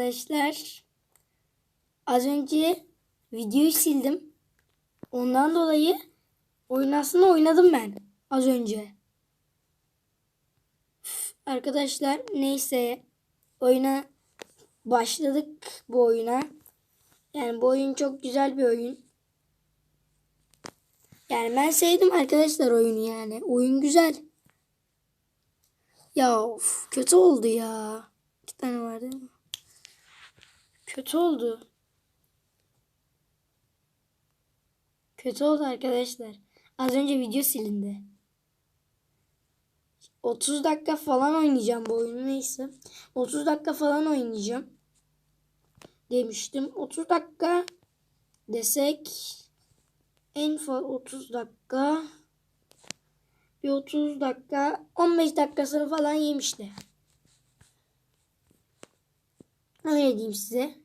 Arkadaşlar az önce videoyu sildim. Ondan dolayı oyun aslında oynadım ben az önce. Üf, Arkadaşlar neyse oyuna başladık bu oyuna. Yani bu oyun çok güzel bir oyun. Yani ben sevdim arkadaşlar oyunu yani. Oyun güzel. Ya of, kötü oldu ya. İki tane var değil mi? Kötü oldu. Kötü oldu arkadaşlar. Az önce video silindi. 30 dakika falan oynayacağım bu oyunu neyse. 30 dakika falan oynayacağım. Demiştim. 30 dakika desek en fazla 30 dakika bir 30 dakika 15 dakikasını falan yemişti. Öyle diyeyim size.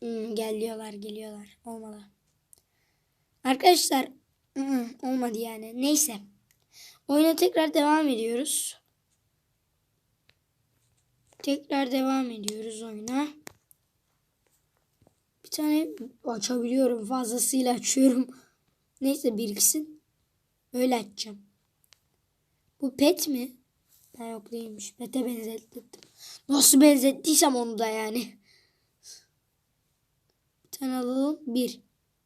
Hmm, geliyorlar geliyorlar. Olmadı. Arkadaşlar hmm, olmadı yani. Neyse. Oyuna tekrar devam ediyoruz. Tekrar devam ediyoruz oyuna. Bir tane açabiliyorum. Fazlasıyla açıyorum. Neyse biriksin. Öyle açacağım. Bu pet mi? Ha yok değilmiş. Pet'e benzettim. Nasıl benzettiysem onu da yani. Tane alalım. Bir.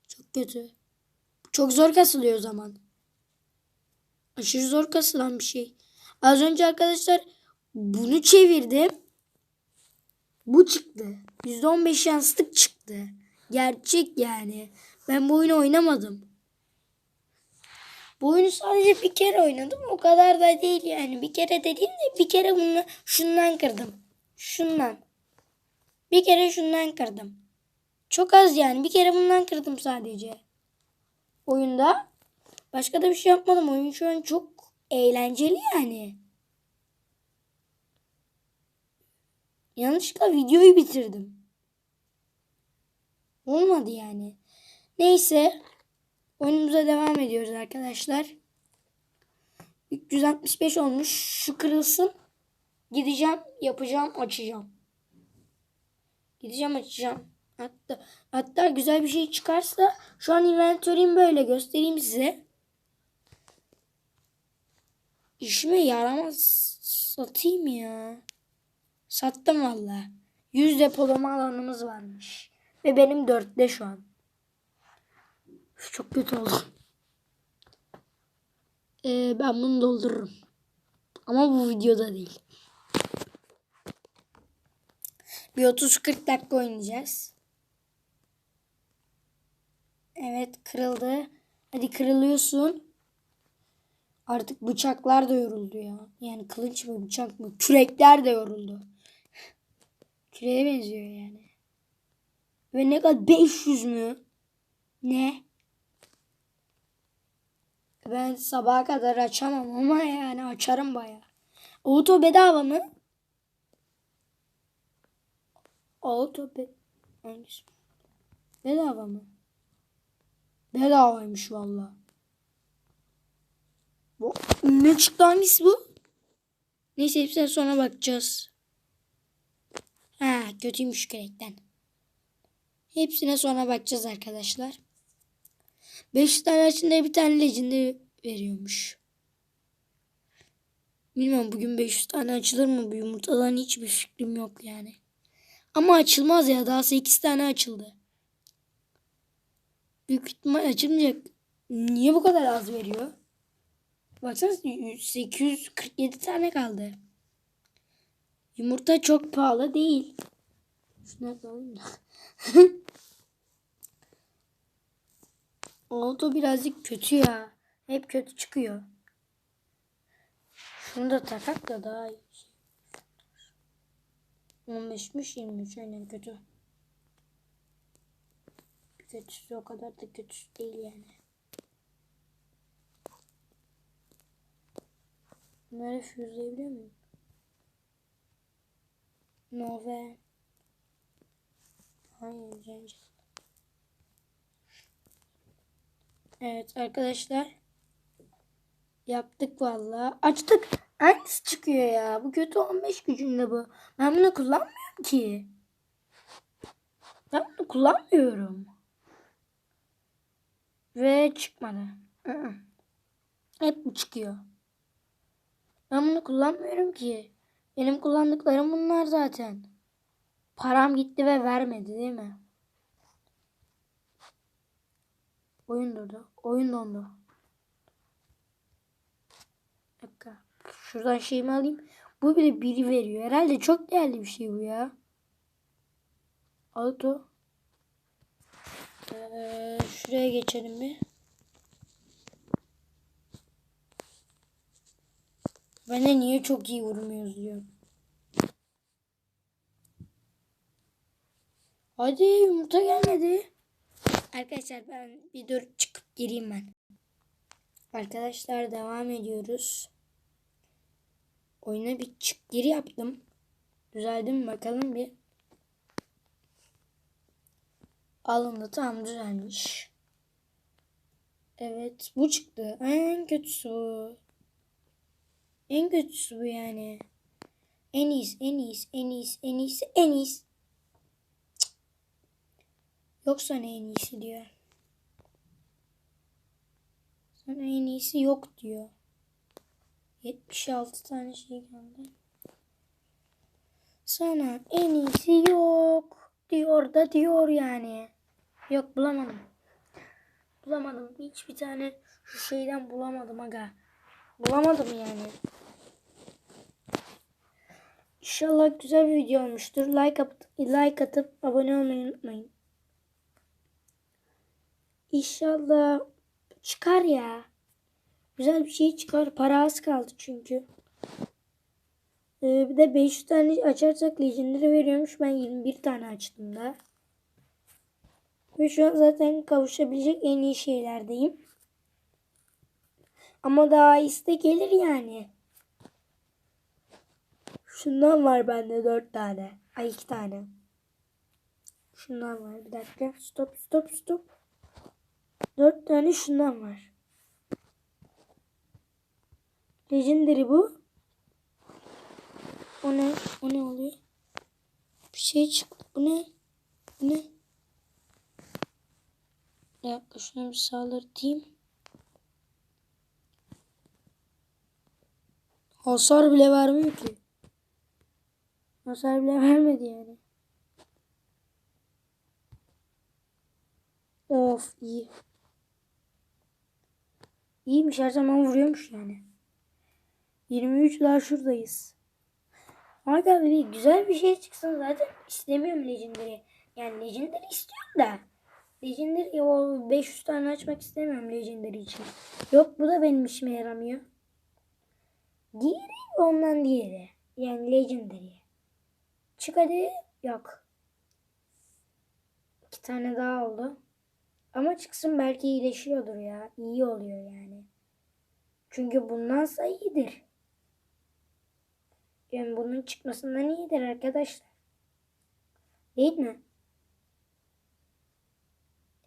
Çok kötü. Çok zor kasılıyor o zaman. Aşırı zor kasılan bir şey. Az önce arkadaşlar bunu çevirdim. Bu çıktı. %15 şanslık çıktı. Gerçek yani. Ben bu oyunu oynamadım. Bu oyunu sadece bir kere oynadım. O kadar da değil yani. Bir kere dediğimde bir kere bunu şundan kırdım. Şundan. Bir kere şundan kırdım. Çok az yani. Bir kere bundan kırdım sadece. Oyunda. Başka da bir şey yapmadım. Oyun şu an çok eğlenceli yani. Yanlışlıkla videoyu bitirdim. Olmadı yani. Neyse. Oyunumuza devam ediyoruz arkadaşlar. 365 olmuş. Şu kırılsın. Gideceğim, yapacağım, açacağım. Gideceğim, açacağım. Hatta, hatta güzel bir şey çıkarsa şu an inventörüm böyle göstereyim size. İşime yaramaz satayım ya. Sattım valla. 100 depolama alanımız varmış. Ve benim dörtte şu an. Üf, Çok kötü oldu. Ee, ben bunu doldururum. Ama bu videoda değil. Bir 30-40 dakika oynayacağız. Evet kırıldı. Hadi kırılıyorsun. Artık bıçaklar da yoruldu ya. Yani kılıç mı bıçak mı? Kürekler de yoruldu. Küreğe benziyor yani. Ve ne kadar 500 mü? Ne? Ben sabaha kadar açamam ama yani açarım baya. Auto bedava mı? Auto be hangisi? Bedava mı? Bedavaymış valla. Ne çıktı hangisi bu? Neyse hepsine sonra bakacağız. Ha kötüymüş gerekten. Hepsine sonra bakacağız arkadaşlar. 5 tane açında bir tane legendary veriyormuş. Bilmiyorum bugün 500 tane açılır mı bu yumurtadan hiçbir fikrim yok yani. Ama açılmaz ya daha 8 tane açıldı. Büyük ihtimal açılmayacak. Niye bu kadar az veriyor? Baksana 847 tane kaldı. Yumurta çok pahalı değil. Şuna alayım da. Oldu birazcık kötü ya. Hep kötü çıkıyor. Şunu da takak da daha iyi. 15'miş 23 aynen kötü. Kötüsü o kadar da kötüsü değil yani. Bunları füzleyebiliyor muyum? Nove. Hayır, Cenci. Evet arkadaşlar. Yaptık vallahi. Açtık. Aynısı çıkıyor ya. Bu kötü 15 gücünde bu. Ben bunu kullanmıyorum ki. Ben bunu kullanmıyorum. Ve çıkmadı. Hep bu çıkıyor. Ben bunu kullanmıyorum ki. Benim kullandıklarım bunlar zaten. Param gitti ve vermedi değil mi? Oyun durdu. Oyun dondu. Bir dakika. Şuradan şeyimi alayım. Bu bile biri veriyor. Herhalde çok değerli bir şey bu ya. Auto. Ee, şuraya geçelim bir. Ben de niye çok iyi vurmuyoruz diyor. Hadi yumurta gelmedi. Arkadaşlar ben bir dur çıkıp gireyim ben. Arkadaşlar devam ediyoruz. Oyuna bir çık geri yaptım. Düzeldi mi bakalım bir. Alındı tam düzelmiş. Evet bu çıktı. En kötüsü bu. En kötüsü bu yani. En iyisi, en iyisi, en iyisi, en iyisi, en iyisi. Yoksa ne en iyisi diyor. Sana en iyisi yok diyor. 76 tane şey geldi. Sana en iyisi yok diyor da diyor yani. Yok bulamadım. Bulamadım. Hiçbir tane şu şeyden bulamadım aga. Bulamadım yani. İnşallah güzel bir video olmuştur. Like atıp, like atıp abone olmayı unutmayın. İnşallah çıkar ya. Güzel bir şey çıkar. Para az kaldı çünkü. Ee, bir de 500 tane açarsak Legendary veriyormuş. Ben 21 tane açtım da. Ve şu an zaten kavuşabilecek en iyi şeylerdeyim. Ama daha iste gelir yani. Şundan var bende 4 tane. Ay 2 tane. Şundan var. Bir dakika. Stop stop stop. 4 tane şundan var. Legendary bu. O ne? O ne oluyor? Bir şey çıktı. Bu ne? Bu ne? Bir dakika şunu bir sağlatayım. Hasar bile vermiyor ki. Hasar bile vermedi yani. Of iyi. İyiymiş her zaman vuruyormuş yani. 23 daha şuradayız. Aga bir güzel bir şey çıksın zaten istemiyorum Legendary. Yani Legendary istiyorum da. Legendary o 500 tane açmak istemiyorum Legendary için. Yok bu da benim işime yaramıyor. Diğeri ondan diğeri. Yani Legendary. Çık hadi. Yok. İki tane daha oldu. Ama çıksın belki iyileşiyordur ya. İyi oluyor yani. Çünkü bundansa iyidir. Yani bunun çıkmasından iyidir arkadaşlar. Değil mi?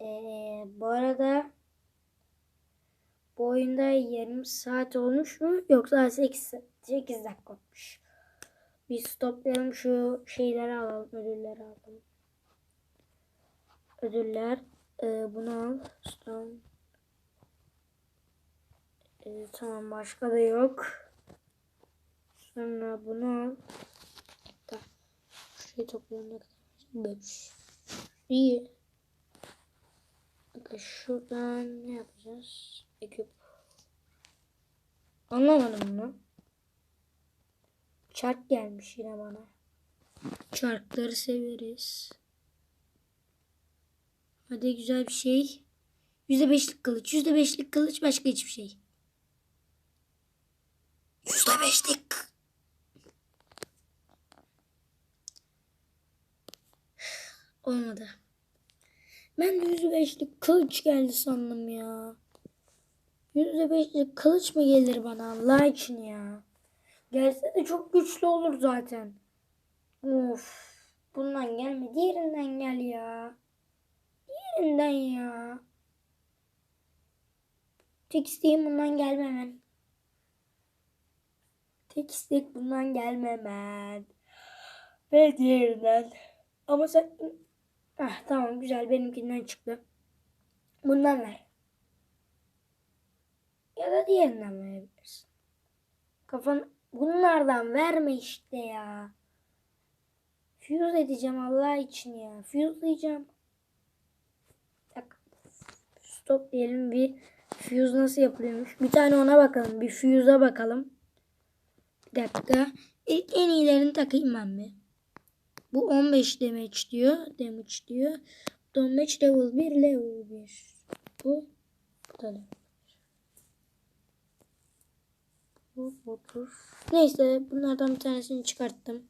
Ee, bu arada bu oyunda yarım saat olmuş mu? Yoksa 8, 8 dakika olmuş. Biz toplayalım şu şeyleri alalım. Ödülleri alalım. Ödüller. Ee, bunu al. Stone. Ee, tamam başka da yok. Sonra bunu al. Da. Şurayı toplayalım ne kadar? 5. İyi. Bakın şuradan ne yapacağız? Ekip. Anlamadım bunu. Çark gelmiş yine bana. Çarkları severiz. Hadi güzel bir şey. %5'lik kılıç. %5'lik kılıç başka hiçbir şey. %5'lik. Olmadı. Ben de %5'lik kılıç geldi sandım ya. %5'lik kılıç mı gelir bana Allah için ya. Gelse de çok güçlü olur zaten. Of. Bundan gelme. Diğerinden gel ya. Diğerinden ya. Tek isteğim bundan gelmemen. Tek istek bundan gelmemen. Ve diğerinden. Ama sen... Ah tamam güzel benimkinden çıktı. Bundan ver. Ya da diğerinden verebilirsin. Kafan bunlardan verme işte ya. Fuse edeceğim Allah için ya. Fuse'layacağım. Tak. Stop diyelim bir fuse nasıl yapılıyormuş. Bir tane ona bakalım. Bir fuse'a bakalım. Bir dakika. İlk en iyilerini takayım ben bir. Bu 15 damage diyor. Damage diyor. Damage level 1 level 1. Bu. Bu da. Neyse bunlardan bir tanesini çıkarttım.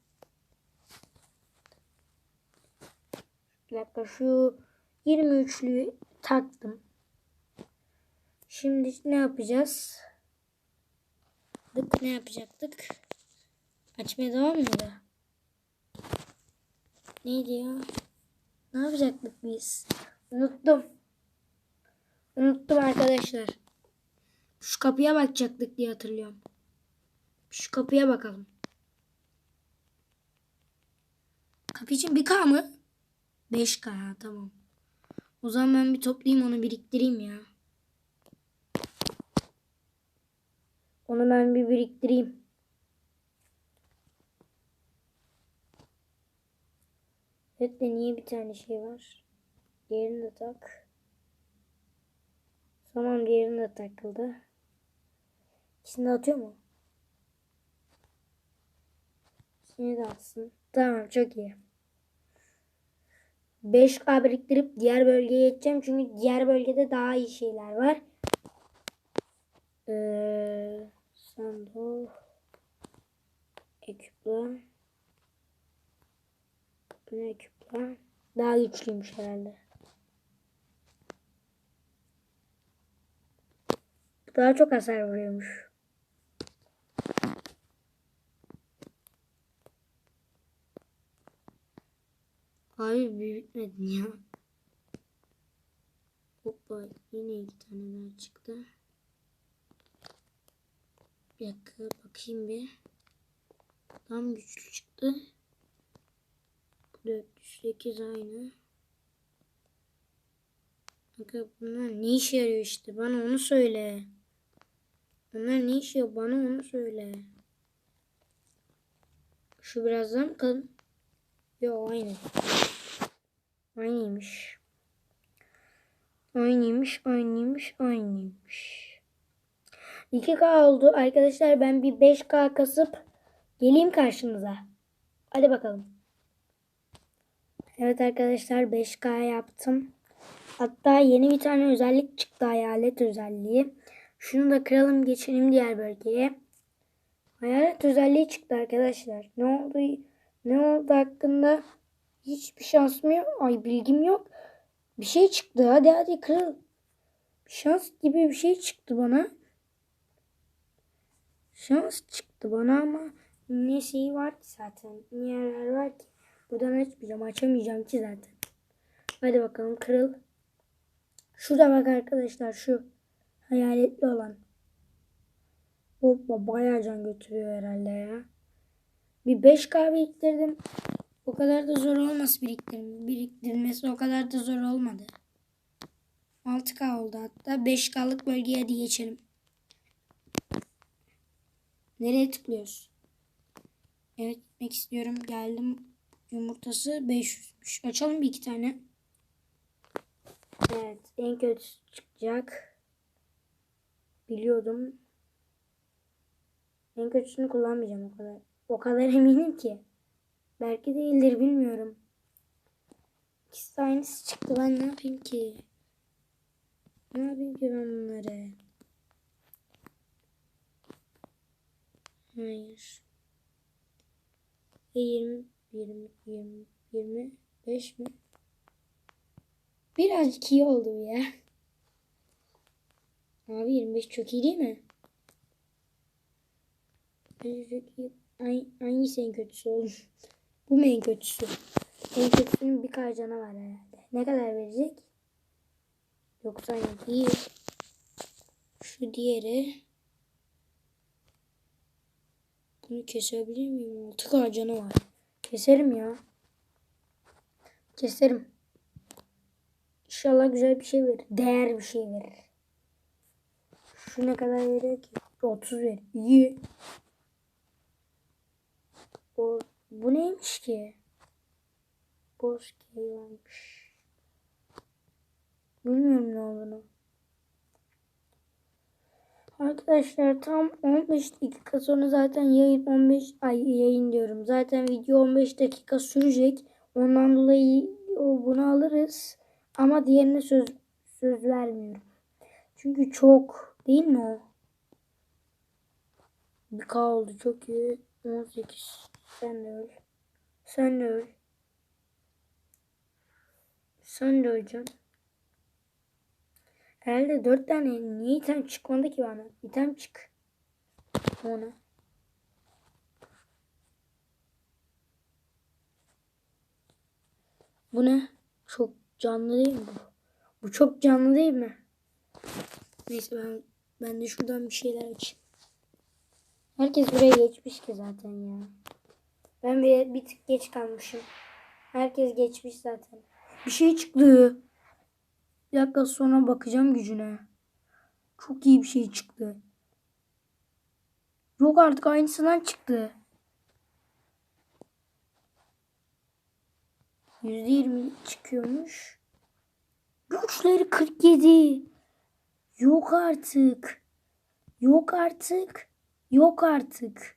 Bir dakika şu 23'lüyü taktım. Şimdi ne yapacağız? Ne yapacaktık? Açmaya devam mıydı? Neydi ya? Ne yapacaktık biz? Unuttum. Unuttum arkadaşlar. Şu kapıya bakacaktık diye hatırlıyorum. Şu kapıya bakalım. Kapı için bir K mı? 5K ha, tamam. O zaman ben bir toplayayım onu biriktireyim ya. Onu ben bir biriktireyim. Evet de niye bir tane şey var? Diğerini de tak. Tamam diğerini de takıldı. İkisini de atıyor mu? İkisini de atsın. Tamam çok iyi. 5K biriktirip diğer bölgeye geçeceğim. Çünkü diğer bölgede daha iyi şeyler var. Ee, Sandal. Ekipla. Bu ne ekipla? Daha güçlüymüş herhalde. Daha çok hasar vuruyormuş. Abi büyütmedin ya. Hoppa yine iki tane daha çıktı. Bir dakika bakayım bir. Tam güçlü çıktı. 408 aynı. Bakın bunlar ne işe yarıyor işte bana onu söyle. Bunlar ne işe yarıyor bana onu söyle. Şu birazdan mı kalın? Yo aynı. Aynıymış. Aynıymış, aynıymış, aynıymış. 2K oldu. Arkadaşlar ben bir 5K kasıp geleyim karşınıza. Hadi bakalım. Evet arkadaşlar 5K yaptım. Hatta yeni bir tane özellik çıktı hayalet özelliği. Şunu da kıralım geçelim diğer bölgeye. Hayalet özelliği çıktı arkadaşlar. Ne oldu? Ne oldu hakkında hiçbir şansım yok. Ay bilgim yok. Bir şey çıktı. Hadi hadi kırıl. Şans gibi bir şey çıktı bana. Şans çıktı bana ama ne şey var ki zaten. Ne yarar var ki. Buradan açmayacağım. Açamayacağım ki zaten. Hadi bakalım kırıl. Şurada bak arkadaşlar şu. Hayaletli olan. Hoppa bayağı can götürüyor herhalde ya. Bir 5K biriktirdim. O kadar da zor olmaz biriktirme. Biriktirmesi o kadar da zor olmadı. 6K oldu hatta. 5K'lık bölgeye hadi geçelim. Nereye tıklıyoruz? Evet gitmek istiyorum. Geldim. Yumurtası 500'müş. Açalım bir iki tane. Evet en kötüsü çıkacak. Biliyordum. En kötüsünü kullanmayacağım o kadar. O kadar eminim ki. Belki değildir bilmiyorum. İkisi de aynısı çıktı. Ben ne yapayım ki? Ne yapayım ki ben bunları? Hayır. E 20, 20, 20, 25 mi? Birazcık iyi oldu bu ya. Abi 25 çok iyi değil mi? Bence çok iyi. Ay, hangisi en kötüsü olur? Bu mu en kötüsü? En kötüsünün bir karcana var herhalde. Ne kadar verecek? 97 iyi. Şu diğeri. Bunu kesebilir miyim? 6K canı var. Keserim ya. Keserim. İnşallah güzel bir şey verir. Değer bir şey verir. Şu ne kadar veriyor ki? 30 ver. İyi. O, bu neymiş ki? Boş varmış. Bilmiyorum ne olduğunu. Arkadaşlar tam 15 dakika sonra zaten yayın 15 ay yayın diyorum. Zaten video 15 dakika sürecek. Ondan dolayı bunu alırız. Ama diğerine söz söz vermiyorum. Çünkü çok değil mi o? Bir K oldu çok iyi. 18. Sen de öl. Sen de öl. Sen de öleceksin. Herhalde dört tane niye item çıkmadı ki bana? İtem çık. Ona. Bu ne? Çok canlı değil mi bu? Bu çok canlı değil mi? Neyse ben ben de şuradan bir şeyler açayım. Herkes buraya geçmiş ki zaten ya. Ben bir, bir tık geç kalmışım. Herkes geçmiş zaten. Bir şey çıktı. Bir dakika sonra bakacağım gücüne. Çok iyi bir şey çıktı. Yok artık aynısından çıktı. %20 çıkıyormuş. Güçleri 47. Yok artık. Yok artık. Yok artık.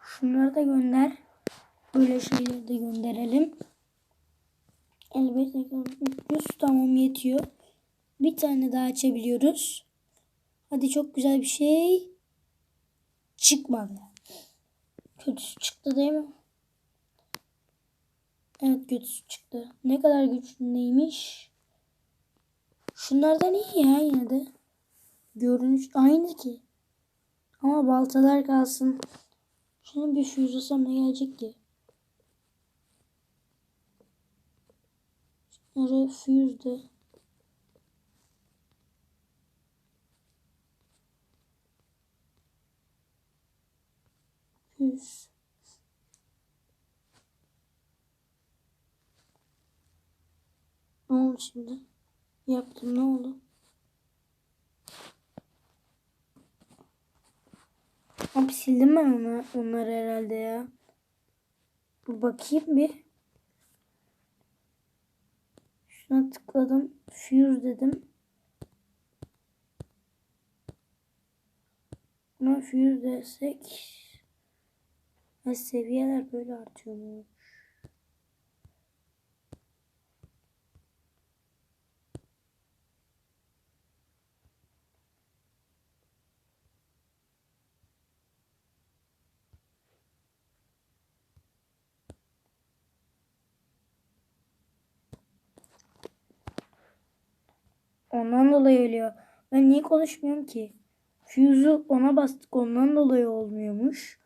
Şunları da gönder. Böyle şeyleri de gönderelim. Elbette 300 tamam yetiyor. Bir tane daha açabiliyoruz. Hadi çok güzel bir şey. Çıkmadı. Kötüsü çıktı değil mi? Evet kötüsü çıktı. Ne kadar güçlüymiş. Şunlardan iyi ya yine de. Görünüş aynı ki. Ama baltalar kalsın. Şunu bir füzesem ne gelecek ki? Şunları füzde. Füz. Ne oldu şimdi? Yaptım ne oldu? Abi sildim ben onu, onları herhalde ya. Bakayım bir. Şuna tıkladım. Fuse dedim. Buna fuse desek. Ha, seviyeler böyle artıyor Ondan dolayı ölüyor. Ben niye konuşmuyorum ki? Fuse'u ona bastık ondan dolayı olmuyormuş.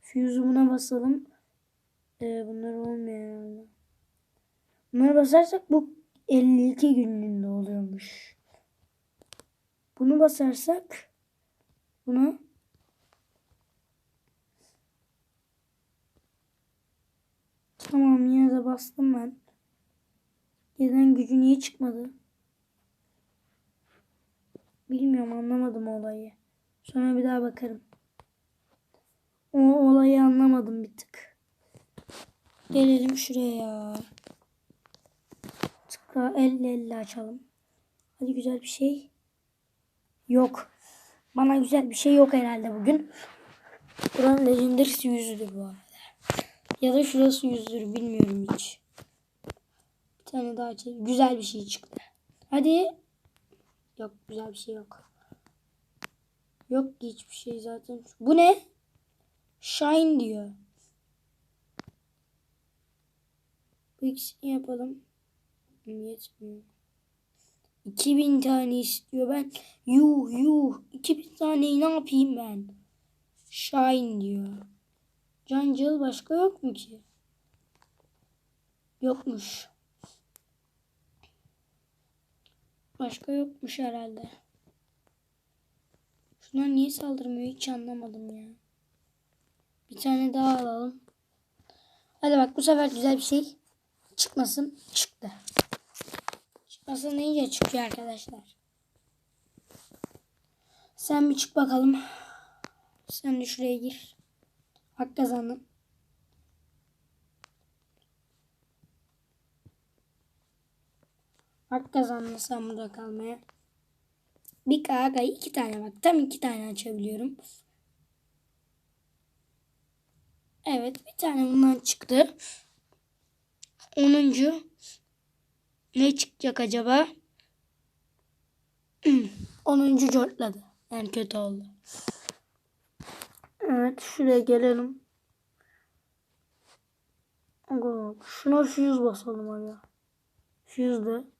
Fuse'u buna basalım. Ee, bunlar olmuyor herhalde. Bunları basarsak bu 52 günlüğünde oluyormuş. Bunu basarsak buna Tamam yine de bastım ben. Gelen gücü niye çıkmadı? Bilmiyorum anlamadım olayı. Sonra bir daha bakarım. O olayı anlamadım bir tık. Gelelim şuraya. Tıkla elle elle açalım. Hadi güzel bir şey. Yok. Bana güzel bir şey yok herhalde bugün. Buranın legendary'si yüzüdür bu arada. Ya da şurası yüzdür bilmiyorum hiç. Bir tane daha açalım. Güzel bir şey çıktı. Hadi. Yok güzel bir şey yok. Yok ki hiçbir şey zaten. Bu ne? Shine diyor. Bu ikisini yapalım. Yetmiyor. 2000 tane istiyor ben. Yuh yuh. 2000 taneyi ne yapayım ben? Shine diyor. Cancıl başka yok mu ki? Yokmuş. Başka yokmuş herhalde. Şunlar niye saldırmıyor hiç anlamadım ya. Bir tane daha alalım. Hadi bak bu sefer güzel bir şey çıkmasın. Çıktı. Çıkmasın iyice çıkıyor arkadaşlar. Sen bir çık bakalım. Sen de şuraya gir. Hak kazandın. Hak kazandın sen burada kalmaya. Bir kaga iki tane bak. Tam iki tane açabiliyorum. Evet bir tane bundan çıktı. Onuncu. Ne çıkacak acaba? Onuncu cortladı. Yani kötü oldu. Evet şuraya gelelim. Şuna fuse basalım aga. Fuse de.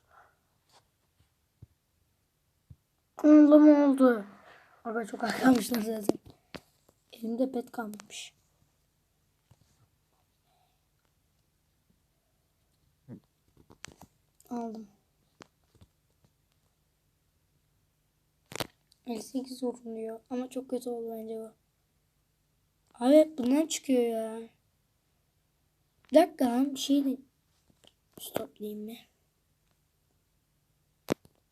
Mu oldu? Aga çok arkamışlar zaten. Elimde pet kalmamış. Aldım. 58 soruluyor ama çok kötü oldu bence bu. Abi bundan çıkıyor ya. Bir dakika lan bir şey de stoplayayım mı?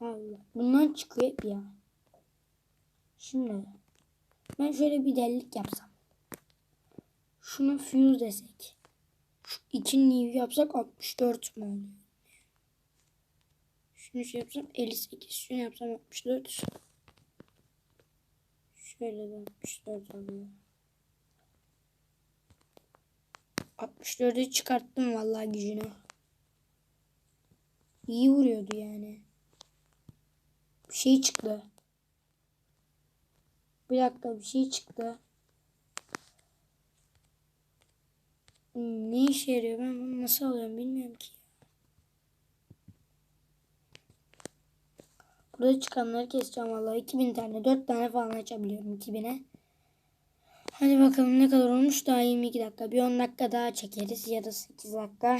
Allah. Bundan çıkıyor hep ya. Şimdi ben şöyle bir delilik yapsam. Şunu fuse desek. Şu iki new yapsak 64 mu oluyor? Şunu şey yapsam 58. Şunu yapsam 64. Şöyle de 64 oluyor. 64'ü çıkarttım vallahi gücünü. İyi vuruyordu yani. Bir şey çıktı. Bir dakika bir şey çıktı. Ne işe yarıyor ben bunu nasıl alıyorum bilmiyorum ki. Burada çıkanları keseceğim vallahi 2000 tane 4 tane falan açabiliyorum 2000'e. Hadi bakalım ne kadar olmuş daha 22 dakika. Bir 10 dakika daha çekeriz ya da 8 dakika.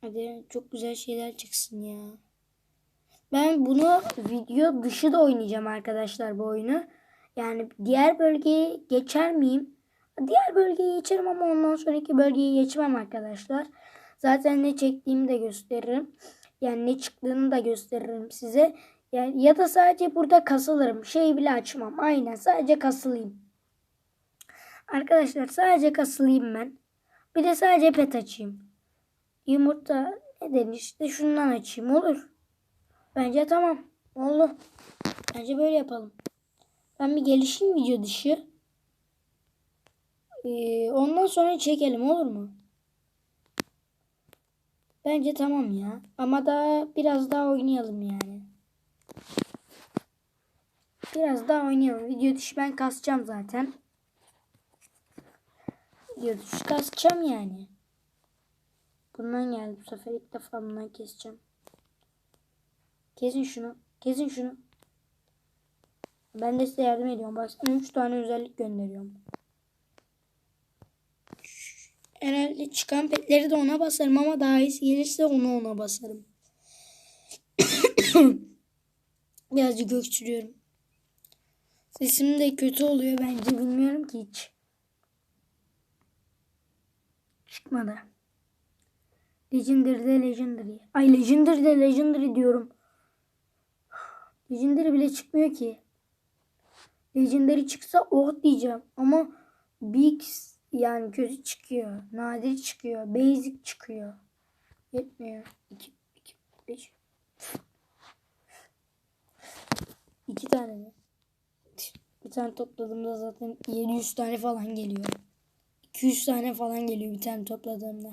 Hadi çok güzel şeyler çıksın ya. Ben bunu video dışı da oynayacağım arkadaşlar bu oyunu. Yani diğer bölgeye geçer miyim? Diğer bölgeye geçerim ama ondan sonraki bölgeye geçmem arkadaşlar. Zaten ne çektiğimi de gösteririm. Yani ne çıktığını da gösteririm size. Yani ya da sadece burada kasılırım. Şey bile açmam. Aynen sadece kasılayım. Arkadaşlar sadece kasılayım ben. Bir de sadece pet açayım. Yumurta neden işte şundan açayım olur. Bence tamam. Oldu. Bence böyle yapalım. Ben bir gelişim video dışı. Ee, ondan sonra çekelim olur mu? Bence tamam ya. Ama daha biraz daha oynayalım yani. Biraz daha oynayalım. Video dışı ben kasacağım zaten. Video dışı kasacağım yani. Bundan geldi bu sefer ilk defa bundan keseceğim. Kesin şunu. Kesin şunu. Ben de size yardım ediyorum. Baksana 3 tane özellik gönderiyorum. Herhalde çıkan petleri de ona basarım ama daha iyisi gelirse onu ona basarım. Birazcık öksürüyorum. Sesim de kötü oluyor bence bilmiyorum ki hiç. Çıkmadı. Legendary de Legendary. Ay Legendary de Legendary diyorum. Legendary bile çıkmıyor ki. Legendary çıksa oh diyeceğim ama Big yani kötü çıkıyor. Nadir çıkıyor. Basic çıkıyor. Yetmiyor. 2 2 5 2 tane mi? Bir tane topladığımda zaten 700 tane falan geliyor. 200 tane falan geliyor bir tane topladığımda.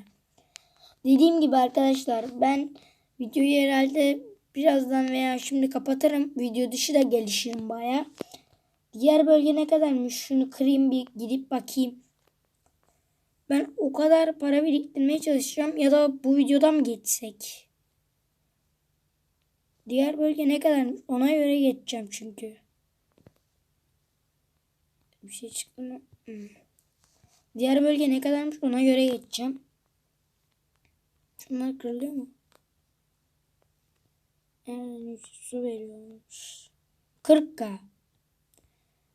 Dediğim gibi arkadaşlar ben videoyu herhalde birazdan veya şimdi kapatırım. Video dışı da gelişirim baya. Diğer bölge ne kadarmış? Şunu kırayım bir gidip bakayım. Ben o kadar para biriktirmeye çalışacağım ya da bu videodan mı geçsek? Diğer bölge ne kadarmış? Ona göre geçeceğim çünkü. Bir şey çıktı mı? Hmm. Diğer bölge ne kadarmış? Ona göre geçeceğim. Şunlar kırılıyor mu? Evet, su veriyormuş. 40k.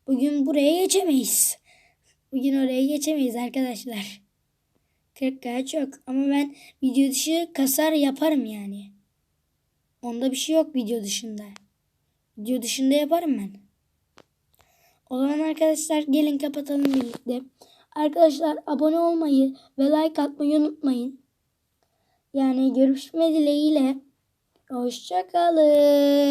Bugün buraya geçemeyiz. Bugün oraya geçemeyiz arkadaşlar. 40k çok ama ben video dışı kasar yaparım yani. Onda bir şey yok video dışında. Video dışında yaparım ben. O zaman arkadaşlar gelin kapatalım birlikte. Arkadaşlar abone olmayı ve like atmayı unutmayın. Yani görüşme dileğiyle. Hoşçakalın.